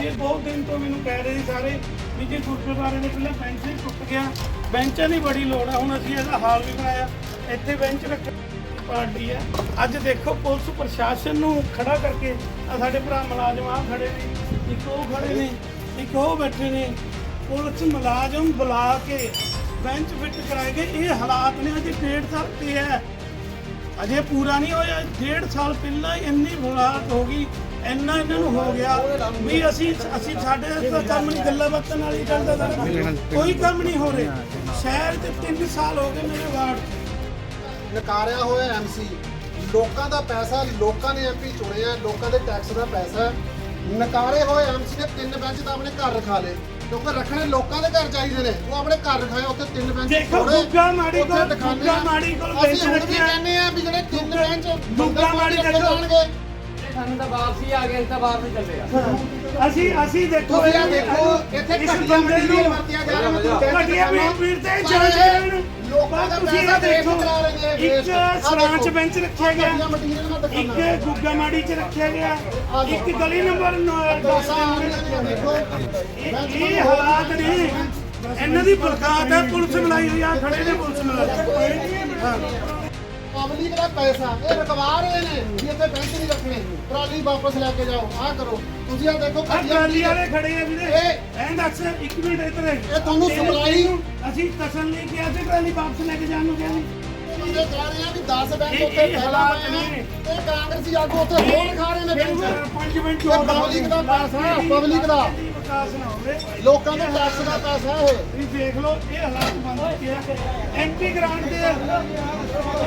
ਗੁਰਦੁਆਰੇ ਬਹੁਤ ਦਿਨ ਤੋਂ ਮੈਨੂੰ ਕਹਿ ਰਹੇ ਸੀ ਸਾਰੇ ਵੀ ਜੇ ਗੁਰਦੁਆਰੇ ਦੇ ਪਹਿਲਾਂ ਬੈਂਚ ਹੀ ਟੁੱਟ ਗਿਆ, ਬੈਂਚਾਂ ਦੀ ਬੜੀ ਲੋੜ ਆ, ਹੁਣ ਅਸੀਂ ਇਹਦਾ ਹਾਲ ਵੀ ਬਣਾਇਆ। ਇੱਥੇ ਬੈਂਚ ਰੱਖ ਪਾਰਟੀ ਹੈ ਅੱਜ ਦੇਖੋ, ਪੁਲਿਸ ਪ੍ਰਸ਼ਾਸਨ ਨੂੰ ਖੜਾ ਕਰਕੇ ਆ ਸਾਡੇ ਭਰਾ ਮੁਲਾਜ਼ਮ ਆ ਖੜੇ ਨੇ, ਇੱਕ ਉਹ ਖੜੇ ਨੇ, ਇੱਕ ਉਹ ਬੈਠੇ ਨੇ। ਪੁਲਿਸ ਮੁਲਾਜ਼ਮ ਬੁਲਾ ਕੇ ਬੈਂਚ ਫਿੱਟ ਕਰਾਏ ਗਏ। ਇਹ ਹਾਲਾਤ ਨੇ ਅਜੇ ਡੇਢ ਸਾਲ ਤੇ ਹੈ। ਅਜੇ ਪੂਰਾ ਨਹੀਂ ਹੋਇਆ। ਡੇਢ ਸਾਲ ਪਹਿਲਾਂ ਇੰਨੀ ਹਾਲਾਤ ਹੋ ਗਈ। ਇੰਨਾ ਇਹਨਾਂ ਨੂੰ ਹੋ ਗਿਆ ਵੀ ਅਸੀਂ ਅਸੀਂ ਸਾਡੇ ਤਾਂ ਕੰਮ ਨਹੀਂ ਗੱਲਾਂ ਬਾਤਾਂ ਨਾਲ ਹੀ ਚੱਲਦਾ ਸਾਰਾ ਕੋਈ ਕੰਮ ਨਹੀਂ ਹੋ ਰਿਹਾ। ਸ਼ਹਿਰ ਤੇ 3 ਸਾਲ ਹੋ ਗਏ ਮੇਰੇ ਵਾਰਡ ਨਕਾਰਿਆ ਹੋਇਆ ਐਮਸੀ ਲੋਕਾਂ ਦਾ ਪੈਸਾ ਲੋਕਾਂ ਨੇ ਐਮਪੀ ਚੁਣੇ ਆ ਲੋਕਾਂ ਦੇ ਟੈਕਸ ਦਾ ਪੈਸਾ। ਨਕਾਰੇ ਹੋਏ ਐਮਸੀ ਨੇ ਤਿੰਨ ਬੈਂਚ ਤਾਂ ਆਪਣੇ ਘਰ ਰਖਾ ਲਏ। ਕਿਉਂਕਿ ਰੱਖਣੇ ਲੋਕਾਂ ਦੇ ਘਰ ਚਾਹੀਦੇ ਨੇ। ਉਹ ਆਪਣੇ ਘਰ ਰਖਾਏ ਉੱਥੇ ਤਿੰਨ ਬੈਂਚ ਦੇਖੋ, ਗੁੱਗਾ ਮਾੜੀ ਕੋਲ- ਗੁੱਗਾ ਆ। ਮਾੜੀ ਕੋਲ ਬੈਂਚ ਰੱਖਿਆ। ਕਹਿੰਦੇ ਆ ਵੀ ਜਿਹੜੇ ਤਿੰਨ ਬੈਂਚ ਗੁੱਗਾ ਮਾੜੀ ਦੇਖੋ। ਸਾਨੂੰ ਤਾਂ ਵਾਪਸੀ ਆ ਗਿਆ ਇਸ ਤਾਂ ਵਾਪਸ ਚੱਲੇ ਆ। ਅਸੀਂ ਅਸੀਂ ਦੇਖੋ ਤੁਸੀਂ ਆ ਦੇਖੋ ਇੱਥੇ ਇਸ ਬੰਦੇ ਨੂੰ ਵਰਤਿਆ ਜਾ ਰਿਹਾ ਮੈਂ ਤੁਹਾਨੂੰ ਕਹਿ ਘਟੀਆ ਵੀਰ ਤੇ ਪਰ ਜਾਂਚ ਕਰਨ ਲੋਕਾਂ ਦਾ ਤੁਸੀਂ ਇਹ ਦੇਖੋ ਰਹੇ ਨੇ ਇੱਕ ਸਰਾਂਚ ਬੈਂਚ ਰੱਖਿਆ ਗਿਆ। ਇੱਕ ਗੁੱਗਾ ਮਾੜੀ ਚ ਰੱਖਿਆ ਗਿਆ। ਇੱਕ ਗਲੀ ਨੰਬਰ 9 ਪੈਸਾ ਆ ਰਿਹਾ ਨੇ। ਦੇਖੋ ਇਹ ਇਹ ਹਾਲਾਤ ਨੇ। ਇਹਨਾਂ ਦੀ ਬਰਕਾਤ ਹੈ ਪੁਲਿਸ ਮਲਾਈ ਹੋਈ ਆ ਖੜੇ ਨੇ ਪੁਲਿਸ ਮਲਾਈ ਹਾਂ। ਪਬਲਿਕ ਦਾ ਪੈਸਾ ਇਹ ਰਕਵਾ ਰਹੇ ਨੇ ਵੀ ਇੱਥੇ ਬੈਂਚ ਨਹੀਂ ਰੱਖਣੇ। ਟਰਾਲੀ ਵਾਪਸ ਲੈ ਕੇ ਜਾਓ ਆਹ ਕਰੋ। ਤੁਸੀਂ ਆ ਦੇਖੋ ਆ ਘਟੀਆ ਟਰਾਲੀ ਵਾਲੇ ਖੜੇ ਆ ਵੀਰੇ। ਇਹ- ਐਂ ਦੱਸ ਇੱਕ ਮਿੰਟ ਇੱਧਰ। ਇਹ ਤੁਹਾਨੂੰ supply- ਅਸੀਂ ਤਸੱਲੀ ਲਈ ਕਿਹਾ ਸੀ ਟਰਾਲੀ ਵਾਪਸ ਲੈ ਕੇ ਜਾਣ ਨੂੰ ਕਿਹਾ ਸੀ। ਬੰਦੇ ਕਹਿ ਰਹੇ ਆ ਵੀ 10 ਬੈਂਚ ਇਹ- ਉੱਥੇ ਇਹ ਪਹਿਲਾਂ ਹਾਲਾਤ ਪਏ ਨੇ। ਤੇ ਕਾਂਗਰਸੀ ਆਗੂ ਉੱਥੇ ਹੋਰ ਖਾ ਰਹੇ ਨੇ ਬੈਂਚ ਪੰਜ ਮਿੰਟ ਇਹ public ਦਾ ਪੈਸਾ public ਦਾ। ਵਿਕਾਸ ਨਾ ਹੋਵੇ। ਲੋਕਾਂ ਦੇ ਟੈਕਸ ਦਾ ਪੈਸਾ ਇਹ। ਤੁਸੀਂ ਦੇਖ ਲਓ ਇਹ ਹਾਲਾਤ ਬਣ ਚੁੱਕੇ ਆ। ਐਮਪੀ ਗ੍ਰਾਂਟ ਦੇ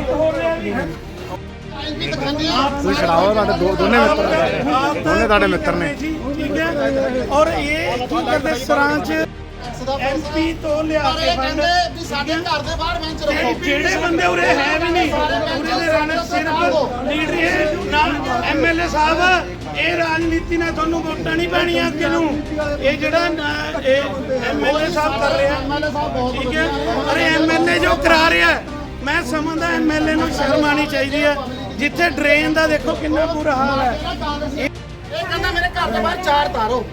ਇੱਕ ਹੋ ਰਿਹਾ ਵੀ ਐਮਪੀ ਦਿਖਾਉਂਦੇ ਆ। ਤੁਸੀਂ ਛਡਾਓ ਤੁਹਾਡੇ ਦੋ ਦੋਨੇ ਮਿੱਤਰ ਨੇ। ਦੋਨੇ ਤੁਹਾਡੇ ਮਿੱਤਰ ਨੇ। ਠੀਕ ਹੈ। ਔਰ ਇਹ ਕੀ ਕਰਦੇ? ਸਰਾਂ ਚ ਟੈਕਸ ਦਾ ਪੈਸਾ। ਐਮਪੀ ਤੋਂ ਲਿਆ ਪਰ ਕੇ ਇਹ ਫੰਡ। ਕਹਿੰਦੇ ਵੀ ਸਾਡੇ ਘਰ ਦੇ ਬਾਹਰ ਬੈਂਚ ਤੇ ਰੱਖੋ। ਜਿਹੜੇ ਬੰਦੇ ਉਰੇ ਹੈ ਵੀ ਨਹੀਂ ਉਰੇ ਦੇ ਰਾਣੇ ਸਿਰਫ ਲੀਡਰ ਇਹ ਨਾਲ ਐਮਐਲਏ ਸਾਹਿਬ ਇਹ ਰਾਜਨੀਤੀ ਨਾਲ ਤੁਹਾਨੂੰ ਵੋਟਾਂ ਨਹੀਂ ਪੈਣੀਆਂ ਅੱਗੇ ਨੂੰ। ਇਹ ਜਿਹੜਾ ਐਮਐਲਏ ਸਾਹਿਬ ਕਰ ਰਿਹਾ ਐਮਐਲਏ ਸਾਹਿਬ ਬਹੁਤ ਠੀਕ ਹੈ? ਅਰੇ ਐਮਐਲਏ ਜੋ ਕਰਾ ਰਿਹਾ ਮੈਂ ਸਮਝਦਾ ਐਮਐਲਏ ਨੂੰ ਸ਼ਰਮ ਆਣੀ ਚਾਹੀਦੀ ਹੈ। ਜਿੱਥੇ ਡਰੇਨ ਦਾ ਦੇਖੋ ਕਿੰਨਾ ਬੁਰਾ ਹਾਲ ਹੈ। ਇਹ ਕਹਿੰਦਾ ਮੇਰੇ ਘਰ ਦੇ ਬਾਹਰ ਚਾਰ ਤਾਰੋ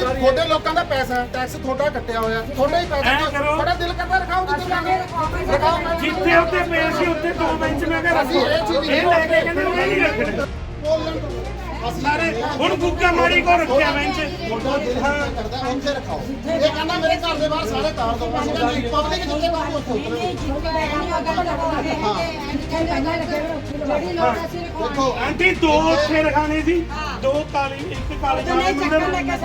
ਤੁਹਾਡੇ ਲੋਕਾਂ ਦਾ ਪੈਸਾ ਟੈਕਸ ਤੁਹਾਡਾ ਕੱਟਿਆ ਹੋਇਆ ਤੁਹਾਡਾ ਹੀ ਪੈਸਾ। ਤੁਹਾਡਾ ਦਿਲ ਕਰਦਾ ਰਖਾਓ ਜਿੱਥੇ ਜਾਣਾ ਰਖਾਓ ਜਿੱਥੇ ਉੱਤੇ ਪਏ ਸੀ ਉੱਥੇ ਦੋ ਬੈਂਚ ਮੈਂ ਕਿਹਾ ਰੱਖੋ। ਇਹ ਲੈ ਕੇ ਕਹਿੰਦੇ ਉਹ ਨਹੀਂ ਰੱਖਣੇ। ਸਾਰੇ ਹੁਣ ਗੁੱਗਾ ਮਾੜੀ ਕੋ ਰੱਖਿਆ ਬੈਂਚ ਉੱਥੇ ਰਖਾਓ ਇਹ ਕਹਿੰਦਾ ਮੇਰੇ ਘਰ ਦੇ ਬਾਹਰ ਸਾਰੇ ਤਾਰ ਦੋ ਅਸੀਂ ਕਹਿੰਦੇ ਪਬਲਿਕ ਜਿੱਥੇ ਕੋਈ ਉੱਥੇ ਉਤਰੇ। ਦੇਖੋ ਆਂਟੀ ਦੋ ਉੱਥੇ ਰਖਾਣੇ ਸੀ ਦੋ ਕਾਲੀ ਇੱਕ ਕਾਲੀ ਵਾਲੇ ਮੰਦਰ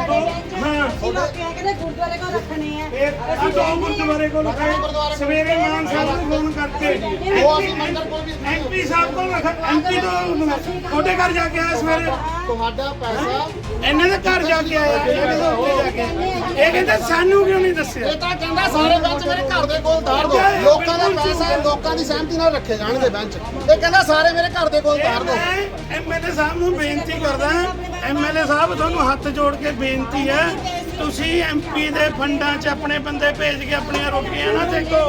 ਦੋ ਹਾਂ ਗੁਰਦੁਆਰੇ ਕੋ ਰੱਖਣੇ ਆ। ਇਹ ਆ ਦੋ ਗੁਰਦੁਆਰੇ ਕੋਲ ਰਖਾਏ ਸਵੇਰੇ ਮਾਨ ਸਾਹਿਬ ਨੂੰ ਫੋਨ ਕਰਕੇ। ਉਹ ਅਸੀਂ ਮੰਦਰ ਕੋਲ ਵੀ ਐਮਪੀ ਸਾਹਿਬ ਕੋਲ ਰੱਖ ਐਮਪੀ ਤੋਂ ਤੁਹਾਡੇ ਘਰ ਜਾ ਕੇ ਆਇਆ ਸਵੇਰੇ। ਤੁਹਾਡਾ ਪੈਸਾ ਇਹਨਾਂ ਦੇ ਘਰ ਜਾ ਕੇ ਆਇਆ। ਇਹ ਕਹਿੰਦੇ ਉੱਥੇ ਜਾ ਕੇ। ਇਹ ਕਹਿੰਦੇ ਸਾਨੂੰ ਕਿਉਂ ਨਹੀਂ ਦੱਸਿਆ? ਇਹ ਤਾਂ ਕਹਿੰਦਾ ਸਾਰੇ ਬੈਂਚ ਮੇਰੇ ਘਰ ਦੇ ਕੋਲ ਤਾਰ ਦੋ ਲੋਕਾਂ ਦਾ ਲੋਕਾਂ ਦੀ ਸਹਿਮਤੀ ਨਾਲ ਰੱਖੇ ਜਾਣਗੇ ਬੈਂਚ। ਇਹ ਕਹਿੰਦਾ ਸਾਰੇ ਮੇਰੇ ਘਰ ਦੇ ਕੋਲ ਤਾਰ ਦੋ। ਮੈਂ ਐਮਐਲਏ ਸਾਹਿਬ ਨੂੰ ਬੇਨਤੀ ਕਰਦਾ ਐਮਐਲਏ ਸਾਹਿਬ ਤੁਹਾਨੂੰ ਹੱਥ ਜੋੜ ਕੇ ਬੇਨਤੀ ਹੈ ਤੁਸੀਂ ਐਮਪੀ ਦੇ ਫੰਡਾਂ 'ਚ ਆਪਣੇ ਬੰਦੇ ਭੇਜ ਕੇ ਆਪਣੀਆਂ ਰੋਟੀਆਂ ਨਾ ਦੇਖੋ।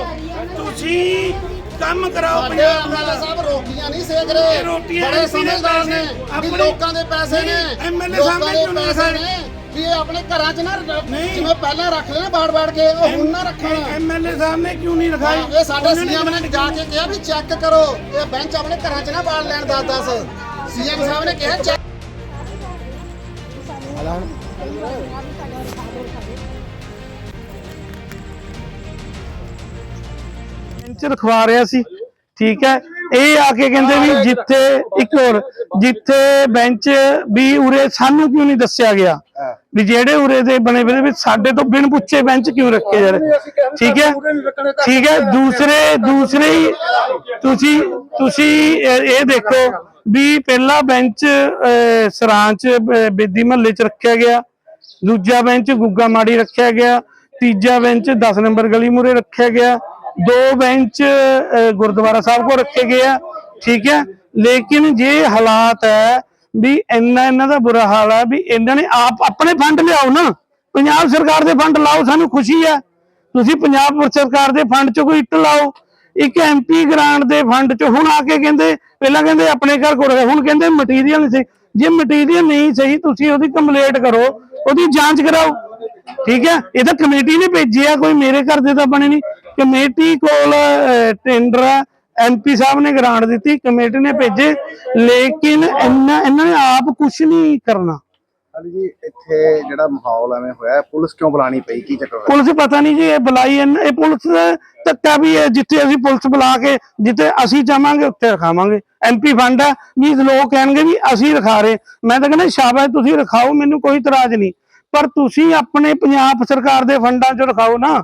ਤੁਸੀਂ ਕੰਮ ਕਰਾਓ ਪੰਜਾਬ ਐਮਐਲਏ ਦਾ ਸਾਹਿਬ ਰੋਟੀਆਂ ਨਹੀਂ ਸੇਕ ਰਹੇ। ਬੜੇ ਸਮਝਦਾਰ ਨੇ। ਲੋਕਾਂ ਦੇ ਪੈਸੇ ਨੇ। ਲੋਕਾਂ ਸਾਹਿਬ ਨੇ। ਵੀ ਇਹ ਆਪਣੇ ਘਰਾਂ 'ਚ ਨਾ ਨਹੀਂ। ਜਿਵੇਂ ਪਹਿਲਾਂ ਰੱਖ ਲੈਣਾ ਬਾੜ ਬਾੜ ਕੇ ਉਹ ਹੁਣ ਨਾ ਰੱਖਣਾ। ਐਮਐਲਏ ਸਾਹਿਬ ਨੇ ਕਿਉਂ ਨਹੀਂ ਰਖਾਈ? ਇਹ ਸਾਡੇ ਉਹਨਾਂ ਨੇ ਸੀਐਮ ਨੇ ਜਾ ਕੇ ਕਿਹਾ ਵੀ ਚੈੱਕ ਕਰੋ। ਇਹ ਬੈਂਚ ਆਪਣੇ ਘਰਾਂ 'ਚ ਨਾ ਬਾੜ ਲੈਣ 10 10 ਸੀਐਮ ਸਾਹਿਬ ਨੇ ਕਿਹਾ ਚੈੱਕ ਬੈਂਚ ਰਖਵਾ ਰਿਹਾ ਸੀ। ਠੀਕ ਹੈ। ਇਹ ਆ ਕੇ ਕਹਿੰਦੇ ਵੀ ਜਿੱਥੇ ਇੱਕ ਹੋਰ ਜਿੱਥੇ ਬੈਂਚ ਵੀ ਉਰੇ ਸਾਨੂੰ ਕਿਉਂ ਨਹੀਂ ਦੱਸਿਆ ਗਿਆ? ਵੀ ਜਿਹੜੇ ਉਰੇ ਦੇ ਬਣੇ ਹੋਏ ਵੀ ਸਾਡੇ ਤੋਂ ਬਿਨ ਪੁੱਛੇ ਬੈਂਚ ਕਿਉਂ ਰੱਖੇ ਜਾ ਰਹੇ? ਠੀਕ ਹੈ? ਠੀਕ ਹੈ? ਦੂਸਰੇ ਦੂਸਰੇ ਤੁਸੀਂ ਤੁਸੀਂ ਇਹ ਦੇਖੋ ਵੀ ਪਹਿਲਾ ਬੈਂਚ ਅਹ, ਸਰਾਂ ਚ ਬ- ਬੇਦੀ ਮਹੱਲੇ ਚ ਰੱਖਿਆ ਗਿਆ। ਦੂਜਾ ਬੈਂਚ ਗੁੱਗਾ ਮਾੜੀ ਰੱਖਿਆ ਗਿਆ। ਤੀਜਾ ਬੈਂਚ 10 ਨੰਬਰ ਗਲੀ ਮੂਰੇ ਰੱਖਿਆ ਗਿਆ। ਦੋ ਬੈਂਚ ਅਹ, ਗੁਰਦੁਆਰਾ ਸਾਹਿਬ ਕੋ ਰੱਖੇ ਗਏ ਆ ਠੀਕ ਹੈ? ਲੇਕਿਨ ਜੇ ਹਾਲਾਤ ਵੀ ਇੰਨਾ ਇਹਨਾਂ ਦਾ ਬੁਰਾ ਹਾਲ ਹੈ ਵੀ ਇਹਨਾਂ ਨੇ ਆਪ ਆਪਣੇ ਫੰਡ ਲਿਆਓ ਨਾ ਪੰਜਾਬ ਸਰਕਾਰ ਦੇ ਫੰਡ ਲਾਓ ਸਾਨੂੰ ਖੁਸ਼ੀ ਹੈ। ਤੁਸੀਂ ਪੰਜਾਬ ਸਰਕਾਰ ਦੇ ਫੰਡ ਚੋਂ ਕੋਈ ਇੱਟ ਲਾਓ। ਇੱਕ ਐਮਪੀ ਗ੍ਰਾਂਟ ਦੇ ਫੰਡ ਚੋਂ ਹੁਣ ਆ ਕੇ ਕਹਿੰਦੇ ਪਹਿਲਾਂ ਕਹਿੰਦੇ ਆਪਣੇ ਘਰ ਕੋਲ ਹੁਣ ਕਹਿੰਦੇ ਮਟੀਰੀਅਲ ਨਹੀਂ ਸਹੀ। ਜੇ ਮਟੀਰੀਅਲ ਨਹੀਂ ਸਹੀ ਤੁਸੀਂ ਉਹਦੀ ਕੰਪਲੇਂਟ ਕਰੋ ਉਹਦੀ ਜਾਂਚ ਕਰਾਓ। ਠੀਕ ਹੈ? ਇਹ ਤਾਂ ਕਮੇਟੀ ਨੇ ਭੇਜਿਆ ਕੋਈ ਮੇਰੇ ਘਰ ਦੇ ਤਾਂ ਬਣੇ ਨਹੀਂ। ਕਮੇਟੀ ਕੋਲ ਟੈਂਡਰ ਐਮਪੀ ਸਾਹਿਬ ਨੇ ਗ੍ਰਾਂਟ ਦਿੱਤੀ ਕਮੇਟੀ ਨੇ ਭੇਜੇ। ਲੇਕਿਨ ਇਹਨਾਂ ਇਹਨਾਂ ਨੇ ਆਪ ਕੁਝ ਨਹੀਂ ਕਰਨਾ। ਅਲੀ ਜੀ ਇੱਥੇ ਜਿਹੜਾ ਮਾਹੌਲ ਐਵੇਂ ਹੋਇਆ ਹੈ, ਪੁਲਿਸ ਕਿਉਂ ਬੁਲਾਣੀ ਪਈ? ਕੀ ਚੱਕਰ ਹੋਇਆ? ਪੁਲਿਸ ਪਤਾ ਨਹੀਂ ਜੀ ਇਹ ਬੁਲਾਈ ਇਹ ਪੁਲਿਸ ਤੱਕਾ ਵੀ ਹੈ ਜਿੱਥੇ ਅਸੀਂ ਪੁਲਿਸ ਬੁਲਾ ਕੇ ਜਿੱਥੇ ਅਸੀਂ ਚਾਹਾਂਗੇ ਉੱਥੇ ਰਖਾਵਾਂਗੇ। ਐਮਪੀ ਫੰਡ ਹੈ ਵੀ ਲੋਕ ਕਹਿਣਗੇ ਵੀ ਅਸੀਂ ਰਖਾ ਰਹੇ। ਮੈਂ ਤਾਂ ਕਹਿੰਦਾ ਸ਼ਾਬਾਸ਼ ਤੁਸੀਂ ਰਖਾਓ ਮੈਨੂੰ ਕੋਈ ਇਤਰਾਜ਼ ਨਹੀਂ। ਪਰ ਤੁਸੀਂ ਆਪਣੇ ਪੰਜਾਬ ਸਰਕਾਰ ਦੇ ਫੰਡਾਂ 'ਚ ਰਖਾਓ ਨਾ।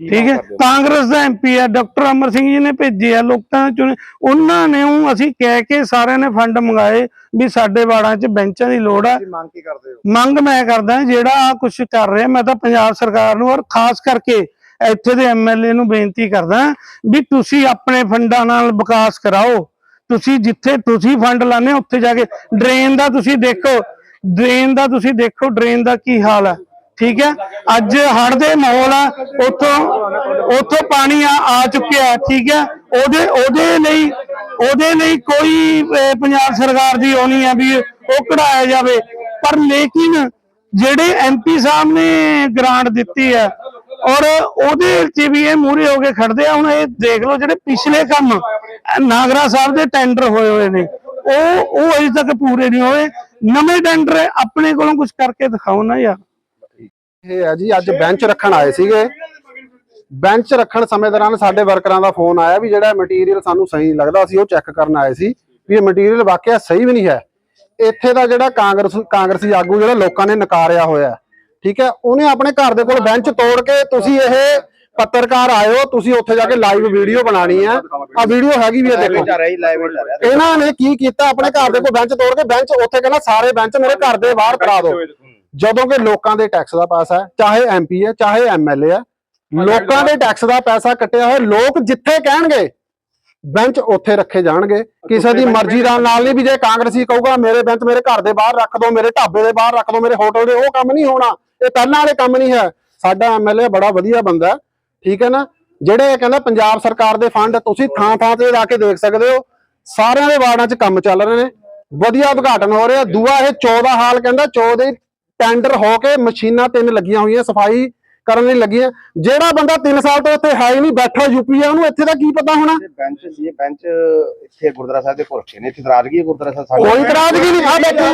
ਠੀਕ ਹੈ? ਕਾਂਗਰਸ ਦਾ ਐਮਪੀ ਹੈ ਡਾਕਟਰ ਅਮਰ ਸਿੰਘ ਜੀ ਨੇ ਭੇਜੇ ਆ ਲੋਕਾਂ ਚੋਂ ਉਹਨਾਂ ਨੇ ਉਹ ਅਸੀਂ ਕਹਿ ਕੇ ਸਾਰਿਆਂ ਨੇ ਫੰਡ ਮੰਗਾਏ ਵੀ ਸਾਡੇ ਵਾੜਾਂ 'ਚ ਬੈਂਚਾਂ ਦੀ ਲੋੜ ਤੁਸੀਂ ਮੰਗ ਕੀ ਕਰਦੇ ਹੋ? ਮੰਗ ਮੈਂ ਕਰਦਾ ਜਿਹੜਾ ਕੁਝ ਕਰ ਰਿਹਾ ਮੈਂ ਤਾਂ ਪੰਜਾਬ ਸਰਕਾਰ ਨੂੰ ਔਰ ਖਾਸ ਕਰਕੇ ਇੱਥੇ ਦੇ ਐਮਐਲਏ ਨੂੰ ਬੇਨਤੀ ਕਰਦਾ ਵੀ ਤੁਸੀਂ ਆਪਣੇ ਫੰਡਾਂ ਨਾਲ ਵਿਕਾਸ ਕਰਾਓ। ਤੁਸੀਂ ਜਿੱਥੇ ਤੁਸੀਂ ਫੰਡ ਲਾਣੇ ਉੱਥੇ ਜਾ ਕੇ ਡਰੇਨ ਦਾ ਤੁਸੀਂ ਦੇਖੋ। ਡਰੇਨ ਦਾ ਤੁਸੀਂ ਦੇਖੋ ਡਰੇਨ ਦਾ ਕੀ ਹਾਲ ਹੈ ਠੀਕ ਹੈ? ਅੱਜ ਹੜ ਦੇ ਮਾਹੌਲ ਆ, ਉੱਥੋਂ ਉੱਥੋਂ ਪਾਣੀ ਆ ਆ ਚੁੱਕਿਆ ਠੀਕ ਹੈ? ਉਹਦੇ ਉਹਦੇ ਲਈ ਉਹਦੇ ਲਈ ਕੋਈ ਪੰਜਾਬ ਸਰਕਾਰ ਦੀ ਉਹ ਨਹੀਂ ਹੈ ਵੀ ਉਹ ਕਢਾਇਆ ਜਾਵੇ। ਪਰ ਲੇਕਿਨ ਜਿਹੜੇ ਐਮਪੀ ਸਾਹਿਬ ਨੇ ਗ੍ਰਾਂਟ ਦਿੱਤੀ ਹੈ ਔਰ ਉਹਦੇ ਚ ਵੀ ਇਹ ਮੂਰੇ ਹੋ ਕੇ ਖੜਦੇ ਆ, ਹੁਣ ਇਹ ਦੇਖ ਲਓ ਜਿਹੜੇ ਪਿਛਲੇ ਕੰਮ ਨਾਗਰਾ ਸਾਹਿਬ ਦੇ ਟੈਂਡਰ ਹੋਏ ਹੋਏ ਨੇ। ਉਹ ਉਹ ਅਜੇ ਤੱਕ ਪੂਰੇ ਨਹੀਂ ਹੋਏ। ਨਵੇਂ ਟੈਂਡਰ ਆਪਣੇ ਕੋਲੋਂ ਕੁਝ ਕਰਕੇ ਦਿਖਾਓ ਨਾ ਯਾਰ। ਇਹ ਹੈ ਜੀ ਅੱਜ ਬੈਂਚ ਰੱਖਣ ਆਏ ਸੀਗੇ। ਬੈਂਚ ਰੱਖਣ ਸਮੇਂ ਦੌਰਾਨ ਸਾਡੇ ਵਰਕਰਾਂ ਦਾ ਫੋਨ ਆਇਆ ਵੀ ਜਿਹੜਾ ਮਟੀਰੀਅਲ ਸਾਨੂੰ ਸਹੀ ਨਹੀਂ ਲੱਗਦਾ ਅਸੀਂ ਉਹ ਚੈੱਕ ਕਰਨ ਆਏ ਸੀ ਵੀ ਇਹ ਮਟੀਰੀਅਲ ਵਾਕਿਆ ਸਹੀ ਵੀ ਨਹੀਂ ਹੈ। ਇੱਥੇ ਦਾ ਜਿਹੜਾ ਕਾਂਗਰਸ ਕਾਂਗਰਸੀ ਆਗੂ ਜਿਹੜਾ ਲੋਕਾਂ ਨੇ ਨਕਾਰਿਆ ਹੋਇਆ ਹੈ, ਠੀਕ ਹੈ ਉਹਨੇ ਆਪਣੇ ਘਰ ਦੇ ਕੋਲ ਬੈਂਚ ਤੋੜ ਕੇ ਤੁਸੀਂ ਇਹ ਪੱਤਰਕਾਰ ਆਇਓ ਤੁਸੀਂ ਉੱਥੇ ਜਾ ਕੇ ਲਾਈਵ ਵੀਡੀਓ ਬਣਾਣੀ ਹੈ। ਆ ਵੀਡੀਓ ਹੈਗੀ ਵੀ ਹੈ ਦੇਖੋ। ਇਹਨਾਂ ਨੇ ਕੀ ਕੀਤਾ? ਆਪਣੇ ਘਰ ਦੇ ਕੋਲ ਬੈਂਚ ਤੋੜ ਕੇ ਬੈਂਚ ਉੱਥੇ ਕਹਿੰਦਾ ਸਾਰੇ ਬੈਂਚ ਮੇਰੇ ਘਰ ਦੇ ਬਾਹਰ ਕਰਾ ਦਿਓ। ਜਦੋਂ ਕਿ ਲੋਕਾਂ ਦੇ ਟੈਕਸ ਦਾ ਪੈਸਾ ਹੈ, ਚਾਹੇ ਐਮਪੀ ਹੈ, ਚਾਹੇ ਐਮਐਲਏ ਹੈ, ਲੋਕਾਂ ਦੇ ਟੈਕਸ ਦਾ ਪੈਸਾ ਕੱਟਿਆ ਹੋਇਆ, ਲੋਕ ਜਿੱਥੇ ਕਹਿਣਗੇ ਬੈਂਚ ਉੱਥੇ ਰੱਖੇ ਜਾਣਗੇ। ਕਿਸੇ ਦੀ ਮਰਜ਼ੀ ਨਾਲ ਨਾਲ ਨਹੀਂ ਵੀ ਜੇ ਕਾਂਗਰਸੀ ਕਹੂਗਾ, ਮੇਰੇ ਬੈਂਚ ਮੇਰੇ ਘਰ ਦੇ ਬਾਹਰ ਰੱਖ ਦਿਓ ਮੇਰੇ ਢਾਬੇ ਦੇ ਬਾਹਰ ਰੱਖ ਦਿਓ ਮੇਰੇ ਹੋਟਲ ਦੇ, ਉਹ ਕੰਮ ਨਹੀਂ ਹੋਣਾ। ਇਹ ਪਹਿਲਾਂ ਵਾਲੇ ਕੰਮ ਨਹੀਂ ਹੈ। ਸਾਡਾ ਐਮਐਲਏ ਬੜਾ ਵਧੀਆ ਬੰਦਾ ਠੀਕ ਹੈ ਨਾ? ਜਿਹੜੇ ਇਹ ਕਹਿੰਦਾ ਪੰਜਾਬ ਸਰਕਾਰ ਦੇ ਫੰਡ ਤੁਸੀਂ ਥਾਂ ਥਾਂ ਤੇ ਜਾ ਕੇ ਦੇਖ ਸਕਦੇ ਹੋ। ਸਾਰਿਆਂ ਦੇ ਵਾਰਡਾਂ 'ਚ ਕੰਮ ਚੱਲ ਰਹੇ ਨੇ। ਵਧੀਆ ਉਦਘਾਟਨ ਹੋ ਰਿਹਾ। ਦੂਆ ਇਹ 14 ਹਾਲ ਕਹਿੰਦਾ 14 ਦੇ ਟੈਂਡਰ ਹੋ ਕੇ ਮਸ਼ੀਨਾਂ ਤਿੰਨ ਲੱਗੀਆਂ ਹੋਈਆਂ ਸਫ਼ਾਈ ਕਰਨ ਲਈ ਲੱਗੀਆਂ ਜਿਹੜਾ ਬੰਦਾ 3 ਸਾਲ ਤੋਂ ਇੱਥੇ ਹੈ ਹੀ ਨਹੀਂ ਬੈਠਾ ਯੂਪੀ ਆ ਉਹਨੂੰ ਇੱਥੇ ਦਾ ਕੀ ਪਤਾ ਹੋਣਾ ਬੈਂਚ ਜੀ ਬੈਂਚ ਇੱਥੇ ਗੁਰਦੁਆਰਾ ਸਾਹਿਬ ਦੇ ਪੁਰਖੇ ਨੇ ਇੱਥੇ ਦਰਾਜ਼ਗੀ ਹੈ ਗੁਰਦੁਆਰਾ ਸਾਹਿਬ ਸਾਡੇ ਕੋਈ ਇਤਰਾਜ਼ਗੀ ਨਹੀਂ ਆ ਬੈਠੇ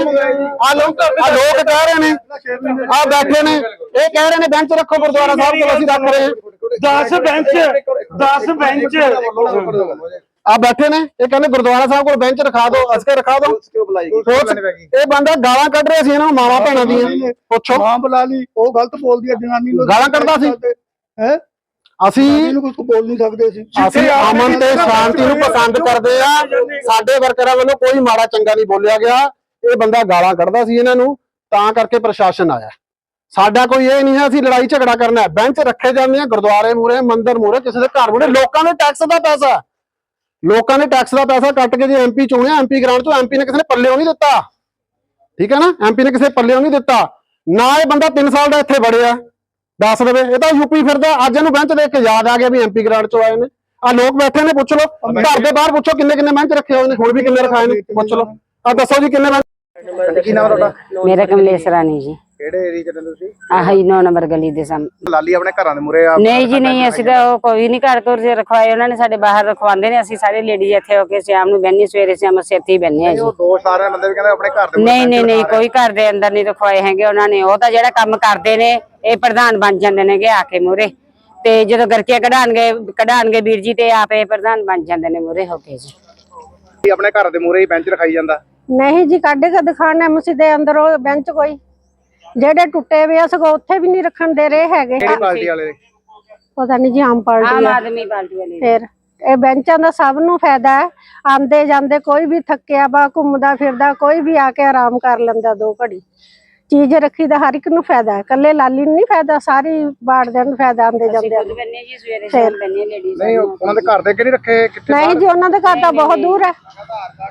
ਆ ਲੋਕ ਆ ਲੋਕ ਕਹਿ ਰਹੇ ਨੇ ਆ ਬੈਠੇ ਨੇ ਇਹ ਕਹਿ ਰਹੇ ਨੇ ਬੈਂਚ ਰੱਖੋ ਗੁਰਦੁਆਰਾ ਸਾਹਿਬ ਕੋਲ ਅਸੀਂ ਰੱਖ ਰਹੇ ਹਾਂ 10 ਬੈਂਚ 10 ਬੈਂਚ ਆ ਬੈਠੇ ਨੇ ਇਹ ਕਹਿੰਦੇ ਗੁਰਦੁਆਰਾ ਸਾਹਿਬ ਕੋਲ ਬੈਂਚ ਰਖਾ ਦਿਓ ਅਸਕੇ ਰਖਾ ਦਿਓ। ਕਿਉਂ ਬੁਲਾਈ ਗਈ? ਪੁਲਿਸ- ਇਹ ਬੰਦਾ ਗਾਲਾਂ ਕੱਢ ਰਿਹਾ ਸੀ ਇਹਨਾਂ ਨੂੰ ਮਾਵਾ ਭੈਣਾਂ ਦੀਆਂ। ਪੁੱਛੋ। ਮਾਂ ਬੁਲਾ ਲਈ ਉਹ ਗਲਤ ਬੋਲਦੀ ਹੈ ਜਨਾਨੀ ਨੂੰ। ਗਾਲਾਂ ਕੱਢਦਾ ਸੀ? ਹੈ? ਅਸੀਂ ਇਹਨੂੰ ਕੁਝ ਬੋਲ ਨਹੀਂ ਸਕਦੇ ਸੀ ਅਸੀਂ ਅਮਨ ਤੇ ਸ਼ਾਂਤੀ ਨੂੰ ਪਸੰਦ ਕਰਦੇ ਆ। ਸਾਡੇ ਵਰਕਰਾਂ ਵੱਲੋਂ ਕੋਈ ਮਾੜਾ ਚੰਗਾ ਨਹੀਂ ਬੋਲਿਆ ਗਿਆ। ਇਹ ਬੰਦਾ ਗਾਲਾਂ ਕੱਢਦਾ ਸੀ ਇਹਨਾਂ ਨੂੰ ਤਾਂ ਕਰਕੇ ਪ੍ਰਸ਼ਾਸਨ ਆਇਆ। ਸਾਡਾ ਕੋਈ ਇਹ ਨਹੀਂ ਹੈ ਅਸੀਂ ਲੜਾਈ ਝਗੜਾ ਕਰਨਾ ਹੈ। ਬੈਂਚ ਰੱਖੇ ਜਾਂਦੇ ਆ ਗੁਰਦੁਆਰੇ ਮੂਰੇ ਮੰਦਿਰ ਮੂਰੇ ਕਿਸੇ ਦੇ ਘਰ ਮੂਰੇ ਲੋਕਾਂ ਦੇ ਟੈਕਸ ਦਾ ਪੈਸਾ ਲੋਕਾਂ ਨੇ ਟੈਕਸ ਦਾ ਪੈਸਾ ਕੱਟ ਕੇ ਜੇ ਐਮਪੀ ਚੁਣਿਆ ਐਮਪੀ ਗ੍ਰਾਂਟ ਤੋਂ ਐਮਪੀ ਨੇ ਕਿਸੇ ਨੇ ਪੱਲਿਓ ਨਹੀਂ ਦਿੱਤਾ। ਠੀਕ ਹੈ ਨਾ? ਐਮਪੀ ਨੇ ਕਿਸੇ ਪੱਲਿਓ ਨਹੀਂ ਦਿੱਤਾ। ਨਾ ਇਹ ਬੰਦਾ 3 ਸਾਲ ਦਾ ਇੱਥੇ ਵੜਿਆ। ਦੱਸ ਦੇਵੇ। ਇਹ ਤਾਂ ਯੂਪੀ ਫਿਰਦਾ। ਅੱਜ ਇਹਨੂੰ ਬੈਂਚ ਦੇਖ ਕੇ ਯਾਦ ਆ ਗਿਆ ਵੀ ਐਮਪੀ ਗ੍ਰਾਂਟ ਚੋਂ ਆਏ ਨੇ। ਆ ਲੋਕ ਬੈਠੇ ਨੇ, ਪੁੱਛ ਲਓ। ਘਰ ਦੇ ਬਾਹਰ ਪੁੱਛੋ ਕਿੰਨੇ ਕਿੰਨੇ ਬੈਂਚ ਰੱਖੇ ਹੋਏ ਨੇ। ਹੁਣ ਵੀ ਕਿੰਨੇ ਰਖਾਏ ਨੇ? ਪੁੱਛ ਲਓ। ਆ ਦੱਸੋ ਜੀ ਕਿੰਨੇ ਕੀ ਨਾਮ ਤੁਹਾਡਾ? ਮੇਰਾ ਕਮਲੇਸ਼ ਰਾਣੀ ਜੀ। ਕਿਹੜੇ ਏਰੀਆ ਚ ਰਹਿੰਦੇ ਤੁਸੀਂ? ਆਹੀ 9 ਨੰਬਰ ਗਲੀ ਦੇ ਸਾਹਮਣੇ ਲਾਲੀ ਆਪਣੇ ਘਰਾਂ ਦੇ ਮੂਰੇ ਆ? ਨਹੀਂ ਜੀ ਨਹੀਂ ਅਸੀਂ ਤਾਂ ਉਹ ਕੋਈ ਨਹੀਂ ਘਰ ਘਰ ਜੇ ਰਖਵਾਏ ਉਹਨਾਂ ਨੇ ਸਾਡੇ ਬਾਹਰ ਰਖਵਾਉਂਦੇ ਨੇ ਅਸੀਂ ਸਾਰੇ ਲੇਡੀਜ਼ ਇੱਥੇ ਹੋ ਕੇ ਸ਼ਾਮ ਨੂੰ ਬੈਣੀ ਸਵੇਰੇ ਸ਼ਾਮ ਅਸੀਂ ਇੱਥੇ ਹੀ ਬੈਠੇ ਆ ਜੀ। ਉਹ ਦੋ ਸਾਰੇ ਬੰਦੇ ਵੀ ਕਹਿੰਦੇ ਆਪਣੇ ਘਰ ਦੇ ਨਹੀਂ ਨਹੀਂ ਨਹੀਂ ਕੋਈ ਘਰ ਦੇ ਅੰਦਰ ਨਹੀਂ ਰਖਵਾਏ ਹੈਗੇ ਉਹਨਾਂ ਨੇ। ਉਹ ਤਾਂ ਜਿਹੜਾ ਕੰਮ ਕਰਦੇ ਨੇ ਇਹ ਪ੍ਰਧਾਨ ਬਣ ਜਾਂਦੇ ਨੇਗੇ ਆ ਕੇ ਮੂਰੇ ਤੇ ਜਦੋਂ ਗਰਕੀਆਂ ਕਢਾਣਗੇ ਕਢਾਣਗੇ ਵੀਰ ਜੀ ਤੇ ਆਪੇ ਪ੍ਰਧਾਨ ਬਣ ਜਾਂਦੇ ਨੇ ਮੂਰੇ ਹੋ ਕੇ ਜੀ। ਆਪਣੇ ਘਰ ਦੇ ਮੂਰੇ ਹੀ ਬੈਂਚ ਰਖਾਈ ਜਾਂਦਾ। ਨਹੀਂ ਜੀ ਕੱਢ ਕੇ ਦਿਖਾਣਾ ਮਸੀ ਦੇ ਅੰਦਰ ਉਹ ਬੈਂਚ ਕੋਈ। ਜਿਹੜੇ ਟੁੱਟੇ ਹੋਏ ਆ ਸਗੋਂ ਉੱਥੇ ਵੀ ਨਹੀਂ ਰੱਖਣ ਦੇ ਰਹੇ ਹੈਗੇ। ਕਿਹੜੀ ਪਾਰਟੀ ਵਾਲੇ ਨੇ? ਪਤਾ ਨਹੀਂ ਜੀ ਆਮ ਆਮ ਪਾਰਟੀ ਆ। ਆਦਮੀ ਪਾਰਟੀ ਵਾਲੇ ਫਿਰ ਇਹ ਬੈਂਚਾਂ ਦਾ ਸਭ ਨੂੰ ਫਾਇਦਾ ਹੈ। ਆਂਦੇ ਜਾਂਦੇ ਕੋਈ ਵੀ ਥੱਕਿਆ ਵਾ ਘੁੰਮਦਾ ਫਿਰਦਾ ਕੋਈ ਵੀ ਆ ਕੇ ਆਰਾਮ ਕਰ ਲੈਂਦਾ ਦੋ ਘੜੀ। ਚੀਜ਼ ਰੱਖੀ ਦਾ ਹਰ ਇੱਕ ਨੂੰ ਫਾਇਦਾ ਹੈ। ਕੱਲੇ ਲਾਲੀ ਨੂੰ ਨਹੀਂ ਫਾਇਦਾ ਸਾਰੀ ਬਾੜ ਦੇ ਨੂੰ ਫਾਇਦਾ ਆਂਦੇ ਜਾਂਦੇ ਜੀ ਸਵੇਰੇ ਸ਼ਾਮ ਲੇਡੀਜ਼ ਨਹੀਂ ਉਹ- ਉਹਨਾਂ ਦੇ ਘਰ ਦੇ ਕਿ ਨਹੀਂ ਰੱਖੇ ਕਿੱਥੇ ਨਹੀਂ ਜੀ ਉਹਨਾਂ ਦੇ ਘਰ ਤਾਂ ਬਹੁਤ ਦੂਰ ਹੈ।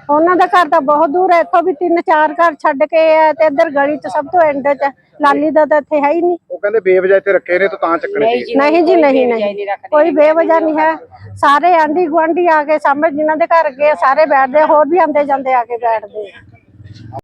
ਉਹਨਾਂ ਦਾ ਘਰ ਤਾਂ ਬਹੁਤ ਦੂਰ ਹੈ। ਇੱਥੋਂ ਵੀ ਤਿੰਨ ਚਾਰ ਘਰ ਛੱਡ ਕੇ ਆ ਤੇ ਇੱਧਰ ਗਲੀ 'ਚ ਸਭ ਤੋਂ ਐਂਡ 'ਚ। ਲਾਲੀ ਦਾ ਤਾਂ ਇੱਥੇ ਹੈ ਹੀ ਨਹੀਂ। ਉਹ ਕਹਿੰਦੇ ਬੇਵਜਾ ਇੱਥੇ ਰੱਖੇ ਨੇ ਤਾਂ ਤਾਂ ਚੱਕਣੇ ਨਹੀਂ ਸੀ। ਜੀ ਨਹੀਂ ਜੀ ਨਹੀਂ ਕੋਈ ਬੇਵਜ੍ਹਾ ਨਹੀਂ ਹੈ। ਸਾਰੇ ਆਂਢੀ ਗੁਆਂਢੀ ਆ ਕੇ ਸਾਹਮਣੇ ਜਿਨ੍ਹਾਂ ਦੇ ਘਰ ਗਏ ਸਾਰੇ ਬੈਠਦੇ ਆ, ਹੋਰ ਵੀ ਆਂਦੇ ਜਾਂਦੇ ਆ ਕੇ ਬੈਠਦੇ ਆ।